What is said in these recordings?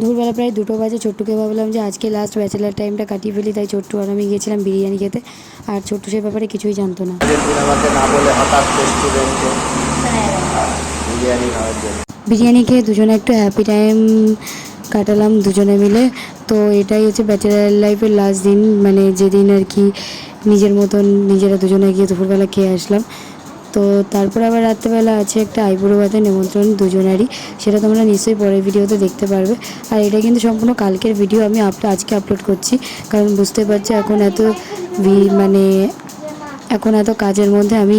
দুপুরবেলা প্রায় দুটো বাজে ছোট্টুকে ভাবলাম যে আজকে লাস্ট ব্যাচেলার টাইমটা কাটিয়ে ফেলি তাই ছোট্টু আর আমি গিয়েছিলাম বিরিয়ানি খেতে। আর ছোট্টু সে ব্যাপারে কিছুই জানতো না। বিরিয়ানি খেয়ে দুজনে একটু হ্যাপি টাইম কাটালাম দুজনে মিলে। তো এটাই হচ্ছে ব্যাচেলার লাইফের লাস্ট দিন মানে যেদিন আর কি নিজের মতন নিজেরা দুজনে গিয়ে দুপুরবেলা খেয়ে আসলাম। তো তারপর আবার রাত্রেবেলা আছে একটা আইবুড়ো ভাতের নিমন্ত্রণ দুজনেরই, সেটা তোমরা নিশ্চয়ই পরের ভিডিওতে দেখতে পারবে। আর এটা কিন্তু সম্পূর্ণ কালকের ভিডিও, আমি আজকে আপলোড করছি। কারণ বুঝতে পারছি এখন এত মানে এখন এত কাজের মধ্যে আমি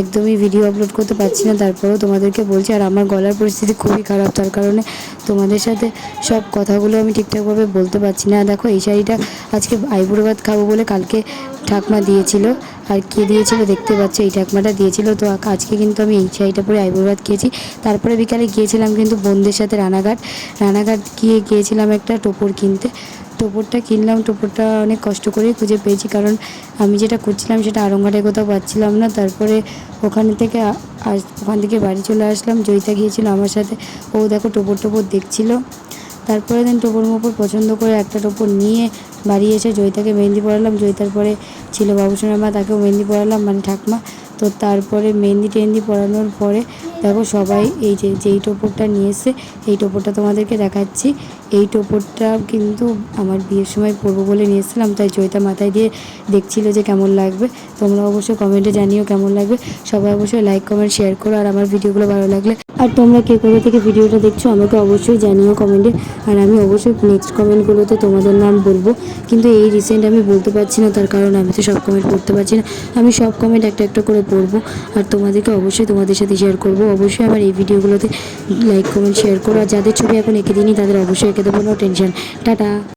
একদমই ভিডিও আপলোড করতে পারছি না, তারপরেও তোমাদেরকে বলছি, আর আমার গলার পরিস্থিতি খুবই খারাপ, তার কারণে তোমাদের সাথে সব কথাগুলো আমি ঠিকঠাকভাবে বলতে পারছি না। দেখো, এই শাড়িটা আজকে আইবুড়ো ভাত খাব বলে কালকে ঠাকমা দিয়েছিল। আর কে দিয়েছিল দেখতে পাচ্ছ, এই ঠাকমাটা দিয়েছিল। তো আজকে কিন্তু আমি এই শাড়িটা পরে আইবুড়ো ভাত খেয়েছি। তারপরে বিকালে গিয়েছিলাম কিন্তু বোনদের সাথে রানাঘাট। রানাঘাট গিয়ে গিয়েছিলাম একটা টোপর কিনতে। টোপরটা কিনলাম, টোপরটা অনেক কষ্ট করেই খুঁজে পেয়েছি। কারণ আমি যেটা খুঁজছিলাম সেটা আরঙ্গাটে কোথাও পাচ্ছিলাম না। তারপরে ওখান থেকে আস ওখান থেকে বাড়ি চলে আসলাম। জয়িতা গিয়েছিল আমার সাথে। ও দেখো টোপর টোপর দেখছিল। তারপরে দেন টোপর মোপর পছন্দ করে একটা টোপর নিয়ে বাড়ি এসে জয়িতাকে মেহেন্দি পড়ালাম জয়িতার পরে ছিল বাবুসোনার মা তাকেও মেহেন্দি পড়ালাম মানে ঠাকমা। তো তারপরে মেহেন্দি টেহেন্দি পড়ানোর পরে দেখো সবাই এই যে, যেই টোপরটা নিয়ে এসছে, এই টোপরটা তোমাদেরকে দেখাচ্ছি। এই টোপরটা কিন্তু আমার বিয়ের সময় পরবো বলে নিয়ে এসেছিলাম, তাই জয়িতা মাথায় দিয়ে দেখছিল যে কেমন লাগবে। তোমরা অবশ্যই কমেন্টে জানিও কেমন লাগবে। সবাই অবশ্যই লাইক কমেন্ট শেয়ার করো, আর আমার ভিডিওগুলো ভালো লাগলে আর তোমরা কে কোথা থেকে ভিডিওটা দেখছ, আমাকে অবশ্যই জানিও কমেন্টে আর আমি অবশ্যই নেক্সট কমেন্টগুলোতে তোমাদের নাম বলব। কিন্তু এই রিসেন্ট আমি বলতে পারছি না, তার কারণ আমি তো সব কমেন্ট পড়তে পারছি না। আমি সব কমেন্ট একটা একটা করে পড়ব। আর তোমাদেরকে অবশ্যই তোমাদের সাথে শেয়ার করব। অবশ্যই আমার এই ভিডিওগুলোতে লাইক কমেন্ট শেয়ার করো। আর যাদের ছবি এখন এঁকে দিইনি, তাদের অবশ্যই এঁকে দেবো। No tension tata.